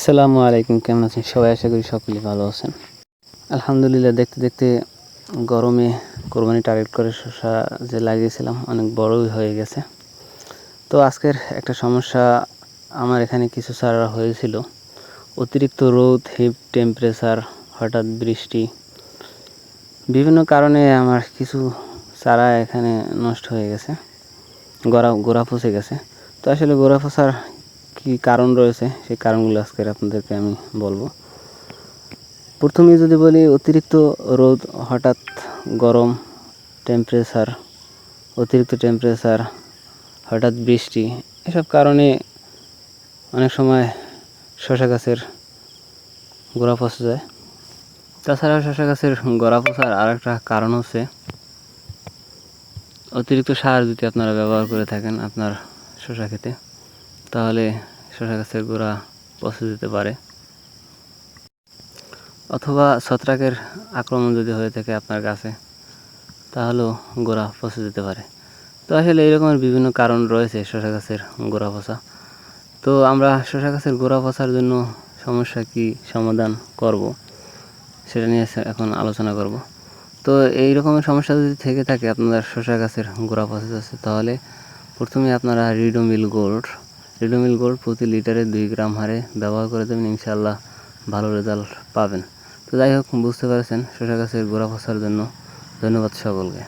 আসসালামু আলাইকুম, কেমন আছেন? সবাই আশা করি সকলেই ভালো আছেন। আলহামদুলিল্লাহ, দেখতে দেখতে গরমে কোরবানি টার্গেট করে শসা যে লাগিয়েছিলাম, অনেক বড়ই হয়ে গেছে। তো আজকের একটা সমস্যা আমার এখানে কিছু চারা হয়েছিল। অতিরিক্ত রোদ হিট টেম্পারেচার হঠাৎ বৃষ্টি। বিভিন্ন কারণে আমার কিছু চারা এখানে নষ্ট হয়ে গেছে। গোড়া গোড়া পচে গেছে। তো আসলে গোড়া পচার কী কারণ রয়েছে, সেই কারণগুলো আজকের আপনাদেরকে আমি বলব। প্রথমে যদি বলি, অতিরিক্ত রোদ, হঠাৎ গরম টেম্পারেচার অতিরিক্ত টেম্পারেচার হঠাৎ বৃষ্টি, এসব কারণে অনেক সময় শশা গাছের গোড়া পচে যায়। তাছাড়া শশা গাছের গোড়া পচার আর একটা কারণ হচ্ছে, অতিরিক্ত সার যদি আপনারা ব্যবহার করে থাকেন আপনার শশা খেতে তাহলে শশা গাছের গোড়া পচে যেতে পারে। অথবা ছত্রাকের আক্রমণ যদি হয়ে থাকে আপনার গাছে, তাহলেও গোড়া পচে যেতে পারে। তো আসলে এইরকমের বিভিন্ন কারণ রয়েছে শশা গাছের গোড়া পচা। তো আমরা শশা গাছের গোড়া পচার জন্য সমস্যা কি সমাধান করব, সেটা নিয়ে এখন আলোচনা করব। তো এই রকমের সমস্যা যদি থেকে থাকে আপনার শশা গাছের গোড়া পচে যাচ্ছে, তাহলে প্রথমে আপনারা রিডোমিল গোল্ড রিডোমিল গোল্ড প্রতি লিটারে দুই গ্রাম হারে ব্যবহার করে দেবেন ইনশাল্লাহ ভালো রেজাল্ট পাবেন। তো যাই হোক, বুঝতে পারছেন শশা গাছের গোড়া ফসার জন্য। ধন্যবাদ সকলকে।